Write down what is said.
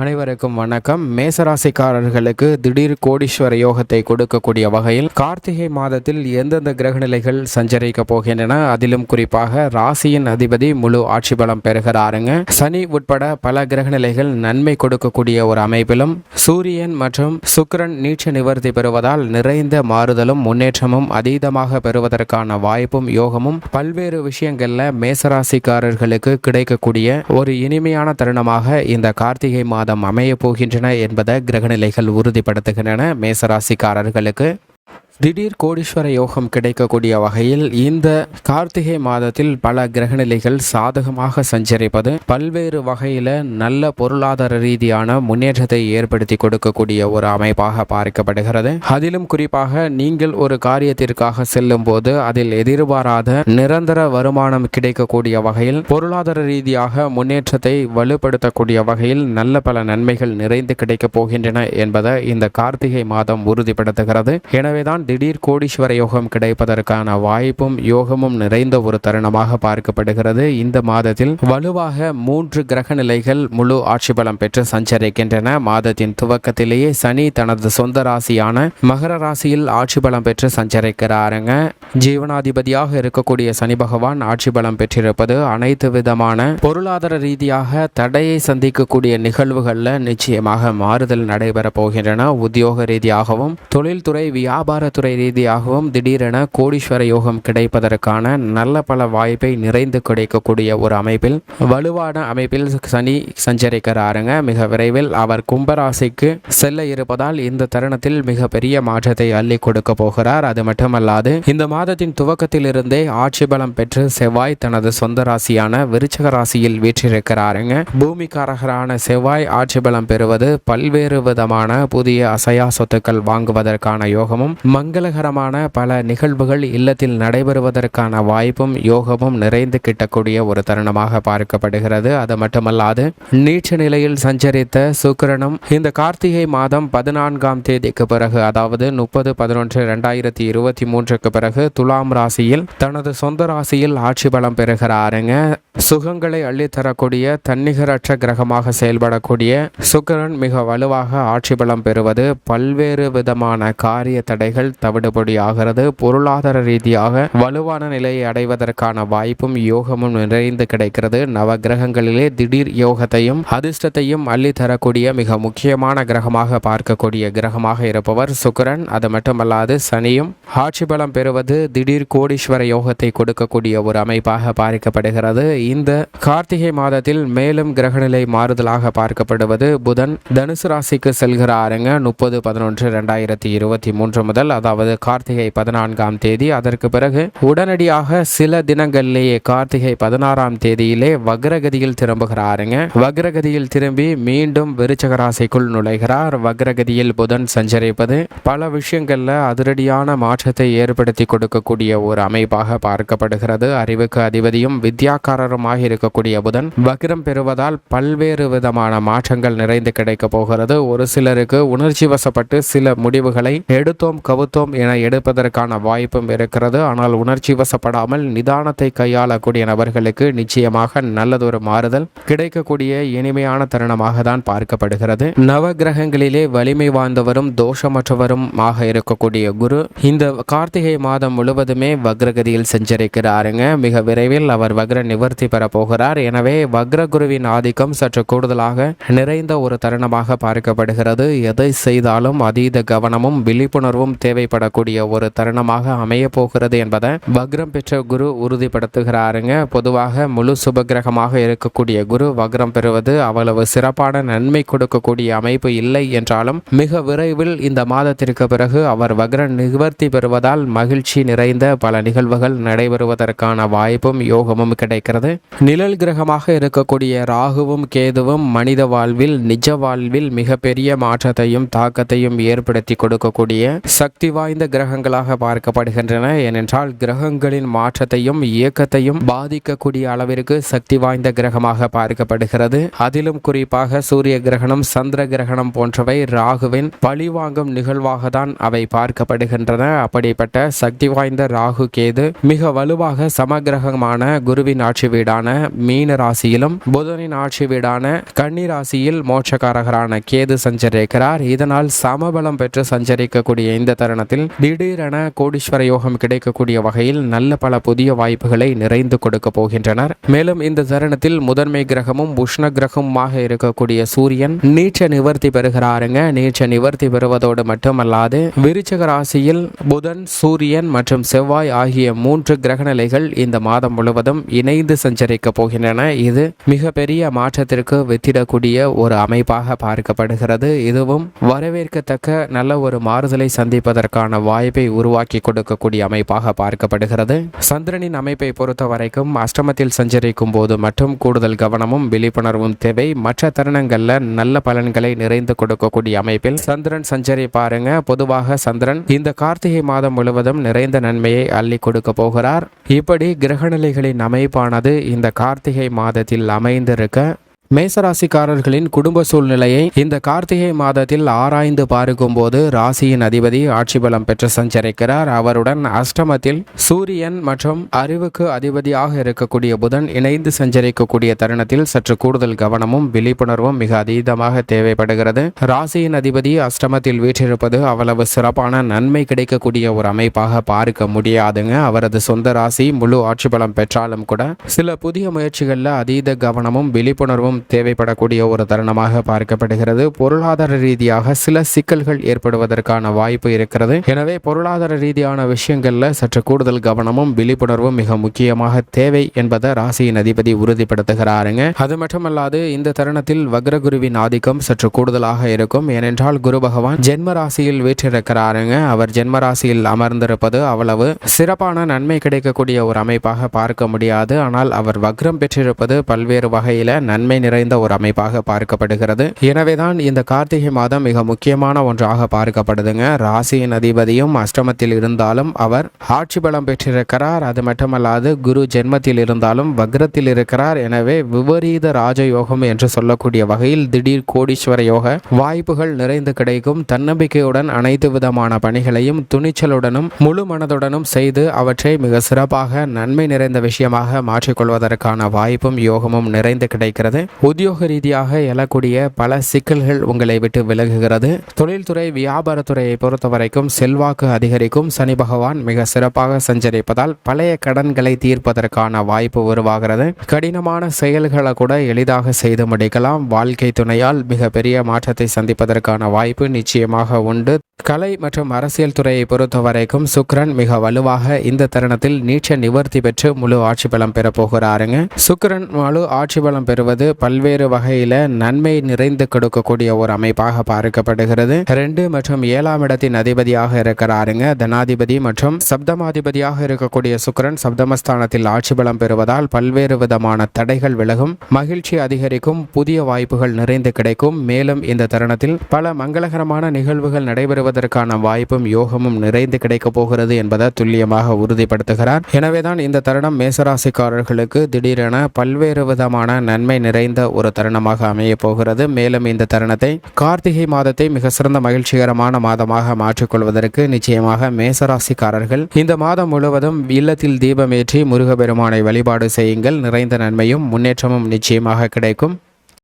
அனைவருக்கும் வணக்கம். மேசராசிக்காரர்களுக்கு திடீர் கோடீஸ்வர யோகத்தை கொடுக்கக்கூடிய வகையில் கார்த்திகை மாதத்தில் எந்தெந்த கிரகநிலைகள் சஞ்சரிக்க போகின்றன அதிலும் குறிப்பாக ராசியின் அதிபதி முழு ஆட்சி பலம் பெறுகிறாருங்க. சனி உட்பட பல கிரகநிலைகள் நன்மை கொடுக்கக்கூடிய ஒரு அமைப்பிலும் சூரியன் மற்றும் சுக்கிரன் நீட்ச நிவர்த்தி பெறுவதால் நிறைந்த மாறுதலும் முன்னேற்றமும் அதீதமாக பெறுவதற்கான வாய்ப்பும் யோகமும் பல்வேறு விஷயங்கள்ல மேசராசிக்காரர்களுக்கு கிடைக்கக்கூடிய ஒரு இனிமையான தருணமாக இந்த கார்த்திகை மாதம் அமைய போகின்றன என்பதை கிரகநிலைகள் உறுதிப்படுத்துகின்றன. மேசராசிக்காரர்களுக்கு திடீர் கோடீஸ்வர யோகம் கிடைக்கக்கூடிய வகையில் இந்த கார்த்திகை மாதத்தில் பல கிரகநிலைகள் சாதகமாக சஞ்சரிப்பது பல்வேறு வகையில் நல்ல பொருளாதார ரீதியான முன்னேற்றத்தை ஏற்படுத்தி கொடுக்கக்கூடிய ஒரு அமைப்பாக பார்க்கப்படுகிறது. அதிலும் குறிப்பாக நீங்கள் ஒரு காரியத்திற்காக செல்லும் போது அதில் எதிர்பாராத நிரந்தர வருமானம் கிடைக்கக்கூடிய வகையில் பொருளாதார ரீதியாக முன்னேற்றத்தை வலுப்படுத்தக்கூடிய வகையில் நல்ல பல நன்மைகள் நிறைந்து கிடைக்கப் போகின்றன என்பதை இந்த கார்த்திகை மாதம் உறுதிப்படுத்துகிறது. எனவேதான் திடீர் கோடீஸ்வர யோகம் கிடைப்பதற்கான வாய்ப்பும் யோகமும் நிறைந்த ஒரு தருணமாக பார்க்கப்படுகிறது. இந்த மாதத்தில் வலுவாக மூன்று கிரக நிலைகள் முழு ஆட்சி பலம் பெற்று சஞ்சரிக்கின்றன. மாதத்தின் துவக்கத்திலேயே சனி தனது சொந்த ராசியான மகர ராசியில் ஆட்சி பலம் பெற்று சஞ்சரிக்கிறாருங்க. ஜீவனாதிபதியாக இருக்கக்கூடிய சனி பகவான் ஆட்சி பலம் பெற்றிருப்பது அனைத்து விதமான பொருளாதார ரீதியாக தடையை சந்திக்கக்கூடிய நிகழ்வுகளில் நிச்சயமாக மாறுதல் நடைபெற போகின்றன. உத்தியோக ரீதியாகவும் தொழில்துறை வியாபார தொழில்துறை ரீதியாகவும் திடீரென கோடீஸ்வர யோகம் கிடைப்பதற்கான நல்ல பல வாய்ப்பை நிறைந்து கிடைக்கக்கூடிய ஒரு அமைப்பில் வலுவான அமைப்பில் சனி சஞ்சரிக்கிறாருங்க. மிக விரைவில் அவர் கும்பராசிக்கு செல்ல இருப்பதால் இந்த தருணத்தில் மிக பெரிய மாற்றத்தை அள்ளி கொடுக்க போகிறார். அது மட்டுமல்லாது இந்த மாதத்தின் துவக்கத்திலிருந்தே ஆட்சி பலம் பெற்று செவ்வாய் தனது சொந்த ராசியான விருச்சக ராசியில் வீற்றிருக்கிறாருங்க. பூமிக்காரகரான செவ்வாய் ஆட்சி பலம் பெறுவது பல்வேறு விதமான புதிய அசையா சொத்துக்கள் வாங்குவதற்கான யோகமும் மங்களகரமான பல நிகழ்வுகள் இல்லத்தில் நடைபெறுவதற்கான வாய்ப்பும் யோகமும் நிறைந்து கிட்டக்கூடிய ஒரு தருணமாக பார்க்கப்படுகிறது. அது மட்டுமல்லாது நீச்ச நிலையில் சஞ்சரித்த சுக்கிரனும் இந்த கார்த்திகை மாதம் பதினான்காம் தேதிக்கு பிறகு அதாவது முப்பது பதினொன்று இரண்டாயிரத்தி இருபத்தி மூன்றுக்கு பிறகு துலாம் ராசியில் தனது சொந்த ராசியில் ஆட்சி பலம் பெறுகிறாருங்க. சுகங்களை அள்ளித்தரக்கூடிய தன்னிகரற்ற கிரகமாக செயல்படக்கூடிய சுக்கரன் மிக வலுவாக ஆட்சி பலம் பெறுவது பல்வேறு விதமான காரிய தடைகள் தவிடுபடி ஆகிறது. பொருளாதார ரீதியாக வலுவான நிலையை அடைவதற்கான வாய்ப்பும் யோகமும் நிறைந்து கிடைக்கிறது. நவ கிரகங்களிலே திடீர் யோகத்தையும் அதிர்ஷ்டத்தையும் அள்ளித்தரக்கூடிய மிக முக்கியமான கிரகமாக பார்க்கக்கூடிய கிரகமாக இருப்பவர் சுக்கரன். அது மட்டுமல்லாது சனியும் ஆட்சி பலம் பெறுவது திடீர் கோடீஸ்வர யோகத்தை கொடுக்கக்கூடிய ஒரு அமைப்பாக பார்க்கப்படுகிறது இந்த கார்த்திகை மாதத்தில் மேலும் கிரகநிலை மாறுதலாக பார்க்கப்படுவது புதன் தனுசு ராசிக்கு செல்கிறாருங்க. முப்பது பதினொன்று ரெண்டாயிரத்தி இருபத்தி மூன்று முதல் அதாவது கார்த்திகை பதினான்காம் தேதி. அதற்கு பிறகு உடனடியாக சில தினங்களிலேயே கார்த்திகை பதினாறாம் தேதியிலே வக்ரகதியில் திரும்புகிறாருங்க. வக்ரகதியில் திரும்பி மீண்டும் விருச்சக ராசிக்குள் நுழைகிறார். வக்ரகதியில் புதன் சஞ்சரிப்பது பல விஷயங்கள்ல அதிரடியான மாற்றத்தை ஏற்படுத்தி கொடுக்கக்கூடிய ஒரு அமைப்பாக பார்க்கப்படுகிறது. அறிவுக்கு அதிபதியும் வித்யாக்காரருமாக இருக்கக்கூடிய புதன் வக்ரம் பெறுவதால் பல்வேறு விதமான மாற்றங்கள் நிறைந்து கிடைக்க போகிறது. ஒரு சிலருக்கு உணர்ச்சி வசப்பட்டு சில முடிவுகளை எடுத்தோம் கவுத்தோம் என எடுப்பதற்கான வாய்ப்பும் இருக்கிறது. ஆனால் உணர்ச்சி வசப்படாமல் நிதானத்தை கையாளக்கூடிய நபர்களுக்கு நிச்சயமாக நல்லதொரு மாறுதல் கிடைக்கக்கூடிய இனிமையான தருணமாக தான் பார்க்கப்படுகிறது. நவ கிரகங்களிலே வலிமை வாய்ந்தவரும் தோஷமற்றவரும் ஆக இருக்கக்கூடிய குரு இந்த கார்த்திகை மாதம் முழுவதுமே வக்ரகதியில் செஞ்சரிக்கிறாருங்க. மிக விரைவில் அவர் வக்ர நிவர்த்தி பெற போகிறார். எனவே வக்ர குருவின் ஆதிக்கம் சற்று கூடுதலாக நிறைந்த ஒரு தருணமாக பார்க்கப்படுகிறது. எதை செய்தாலும் அதீத கவனமும் விழிப்புணர்வும் தேவைப்படக்கூடிய ஒரு தருணமாக அமைய போகிறது என்பதை வக்ரம் பெற்ற குரு உறுதிப்படுத்துகிறாருங்க. பொதுவாக முழு சுபகிரகமாக இருக்கக்கூடிய குரு வக்ரம் பெறுவது அவ்வளவு சிறப்பான நன்மை கொடுக்கக்கூடிய அமைப்பு இல்லை என்றாலும் மிக விரைவில் இந்த மாதத்திற்கு பிறகு அவர் வக்ர நிவர்த்தி பெறுவதால் மகிழ்ச்சி நிறைந்த பல நிகழ்வுகள் நடைபெறுவதற்கான வாய்ப்பும் யோகமும் கிடைக்கிறது. நிழல் கிரகமாக இருக்கக்கூடிய ராகுவும் கேதுவும் மனித வாழ்வில் நிஜ வாழ்வில் மிகப்பெரிய மாற்றத்தையும் தாக்கத்தையும் ஏற்படுத்தி கொடுக்கக்கூடிய சக்தி வாய்ந்த கிரகங்களாக பார்க்கப்படுகின்றன. ஏனென்றால் கிரகங்களின் மாற்றத்தையும் இயக்கத்தையும் பாதிக்கக்கூடிய அளவிற்கு சக்தி வாய்ந்த கிரகமாக பார்க்கப்படுகிறது. அதிலும் குறிப்பாக சூரிய கிரகணம் சந்திர கிரகணம் போன்றவை ராகுவின் பழிவாங்கும் நிகழ்வாக தான் அவை பார்க்கப்படுகின்றன. அப்படிப்பட்ட சக்தி வாய்ந்த ராகு கேது மிக வலுவாக சமகிரகமான குருவின் ஆட்சி வீடான மீன ராசியிலும் புதனின் ஆட்சி வீடான கன்னி ராசியில் மோட்சக்காரகரான கேது சஞ்சரிக்கிறார். இதனால் சமபலம் பெற்று சஞ்சரிக்கக்கூடிய இந்த தருணத்தில் திடீரென கோடீஸ்வர யோகம் கிடைக்கக்கூடிய வகையில் நல்ல பல புதிய வாய்ப்புகளை நிறைந்து கொடுக்க போகின்றனர். மேலும் இந்த தருணத்தில் முதன்மை கிரகமும் உஷ்ண கிரகமுமாக இருக்கக்கூடிய சூரியன் நீச்ச நிவர்த்தி பெறுகிறாருங்க. நீச்ச நிவர்த்தி பெறுவதோடு மட்டுமல்லாது விருச்சக ராசியில் புதன் சூரியன் மற்றும் செவ்வாய் ஆகிய மூன்று கிரக நிலைகள் இந்த மாதம் முழுவதும் இணைந்து சஞ்சரிக்கப் போகின்றன. இது மிகப்பெரிய மாற்றத்திற்கு வித்திடக்கூடிய ஒரு அமைப்பாக பார்க்கப்படுகிறது. இதுவும் வரவேற்கத்தக்க நல்ல ஒரு மாறுதலை சந்திப்பதற்கான வாய்ப்பை உருவாக்கி கொடுக்கக்கூடிய அமைப்பாக பார்க்கப்படுகிறது. சந்திரனின் அமைப்பை பொறுத்த வரைக்கும் அஷ்டமத்தில் சஞ்சரிக்கும் போது மட்டும் கூடுதல் கவனமும் விழிப்புணர்வும் தேவை. மற்ற தருணங்கள்ல நல்ல பலன்களை நிறைந்து கொடுக்கக்கூடிய அமைப்பில் சந்திரன் சஞ்சரி பாருங்க. பொதுவாக சந்திரன் இந்த கார்த்திகை மாதம் முழுவதும் நிறைந்த நன்மையை அள்ளி கொடுக்க போகிறார். இப்படி கிரகநிலைகளின் அமைப்பானது இந்த கார்த்திகை மாதத்தில் அமைந்திருக்க மேசராசிக்காரர்களின் குடும்ப சூழ்நிலையை இந்த கார்த்திகை மாதத்தில் ஆராய்ந்து பார்க்கும்போது ராசியின் அதிபதி ஆட்சி பலம் பெற்று சஞ்சரிக்கிறார். அவருடன் அஷ்டமத்தில் சூரியன் மற்றும் அறிவுக்கு அதிபதியாக இருக்கக்கூடிய புதன் இணைந்து சஞ்சரிக்கக்கூடிய தருணத்தில் சற்று கூடுதல் கவனமும் விழிப்புணர்வும் மிக அதீதமாக தேவைப்படுகிறது. ராசியின் அதிபதி அஷ்டமத்தில் வீற்றிருப்பது அவ்வளவு சிறப்பான நன்மை கிடைக்கக்கூடிய ஒரு அமைப்பாக பார்க்க முடியாதுங்க. அவரது சொந்த ராசி முழு ஆட்சி பலம் பெற்றாலும் கூட சில புதிய முயற்சிகளில் அதீத கவனமும் விழிப்புணர்வும் தேவைப்படக்கூடிய ஒரு தருணமாக பார்க்கப்படுகிறது. பொருளாதார ரீதியாக சில சிக்கல்கள் ஏற்படுவதற்கான வாய்ப்பு இருக்கிறது. எனவே பொருளாதார ரீதியான விஷயங்கள்ல சற்று கூடுதல் கவனமும் விழிப்புணர்வும் மிக முக்கியமாக தேவை என்பதை ராசியின் அதிபதி உறுதிப்படுத்துகிறாருங்க. அது மட்டுமல்லாது இந்த தருணத்தில் வக்ரகுருவின் ஆதிக்கம் சற்று கூடுதலாக இருக்கும். ஏனென்றால் குரு பகவான் ஜென்ம ராசியில் வீற்றிருக்கிறாருங்க. அவர் ஜென்ம ராசியில் அமர்ந்திருப்பது அவ்வளவு சிறப்பான நன்மை கிடைக்கக்கூடிய ஒரு அமைப்பாக பார்க்க முடியாது. ஆனால் அவர் வக்ரம் பெற்றிருப்பது பல்வேறு வகையில நன்மை நிறைந்த ஒரு அமைப்பாக பார்க்கப்படுகிறது. எனவேதான் இந்த கார்த்திகை மாதம் மிக முக்கியமான ஒன்றாக பார்க்கப்படுதுங்க. ராசியின் அதிபதியும் அஷ்டமத்தில் இருந்தாலும் அவர் ஆட்சி பலம் பெற்றிருக்கிறார். அது மட்டுமல்லாது குரு ஜென்மத்தில் இருந்தாலும் வக்ரத்தில் இருக்கிறார். எனவே விபரீத ராஜயோகம் என்று சொல்லக்கூடிய வகையில் திடீர் கோடீஸ்வர யோக வாய்ப்புகள் நிறைந்து கிடைக்கும். தன்னம்பிக்கையுடன் அனைத்து விதமான பணிகளையும் துணிச்சலுடனும் முழு மனதுடனும் செய்து அவற்றை மிக சிறப்பாக நன்மை நிறைந்த விஷயமாக மாற்றிக்கொள்வதற்கான வாய்ப்பும் யோகமும் நிறைந்து கிடைக்கிறது. உத்தியோக ரீதியாக எழக்கூடிய பல சிக்கல்கள் உங்களை விட்டு விலகுகிறது. தொழில்துறை வியாபாரத்துறையை பொறுத்த வரைக்கும் செல்வாக்கு அதிகரிக்கும். சனி பகவான் மிக சிறப்பாக சஞ்சரிப்பதால் பழைய கடன்களை தீர்ப்பதற்கான வாய்ப்பு உருவாகிறது. கடினமான செயல்களை கூட எளிதாக செய்து முடிக்கலாம். வாழ்க்கை துணையால் மிகப்பெரிய மாற்றத்தை சந்திப்பதற்கான வாய்ப்பு நிச்சயமாக உண்டு. கலை மற்றும் அரசியல் துறையை பொறுத்த வரைக்கும் சுக்ரன் மிக வலுவாக இந்த தருணத்தில் நீச்ச நிவர்த்தி பெற்று முழு ஆட்சி பலம் பெற போகிறாருங்க. சுக்கிரன் முழு ஆட்சி பலம் பெறுவது பல்வேறு வகையில நன்மை நிறைந்து கொடுக்கக்கூடிய ஒரு அமைப்பாக பார்க்கப்படுகிறது. ரெண்டு மற்றும் ஏழாம் இடத்தின் அதிபதியாக இருக்கிறாருங்க தனாதிபதி மற்றும் சப்தமாதிபதியாக இருக்கக்கூடிய சுக்கிரன் சப்தமஸ்தானத்தில் ஆட்சி பலம் பெறுவதால் பல்வேறு விதமான தடைகள் விலகும். மகிழ்ச்சி அதிகரிக்கும் புதிய வாய்ப்புகள் நிறைந்து கிடைக்கும். மேலும் இந்த தருணத்தில் பல மங்களகரமான நிகழ்வுகள் நடைபெறுவதற்கான வாய்ப்பும் யோகமும் நிறைந்து கிடைக்கப் போகிறது என்பதை துல்லியமாக உறுதிப்படுத்துகிறார். எனவேதான் இந்த தருணம் மேசராசிக்காரர்களுக்கு திடீரென பல்வேறு விதமான நன்மை நிறைந்த நிறைந்த ஒரு தருணமாக அமைய போகிறது. மேலும் இந்த தருணத்தை கார்த்திகை மாதத்தை மிக சிறந்த மகிழ்ச்சிகரமான மாதமாக மாற்றிக்கொள்வதற்கு நிச்சயமாக மேசராசிக்காரர்கள் இந்த மாதம் முழுவதும் இல்லத்தில் தீபமேற்றி முருகபெருமானை வழிபாடு செய்யுங்கள். நிறைந்த நன்மையும் முன்னேற்றமும் நிச்சயமாக கிடைக்கும்.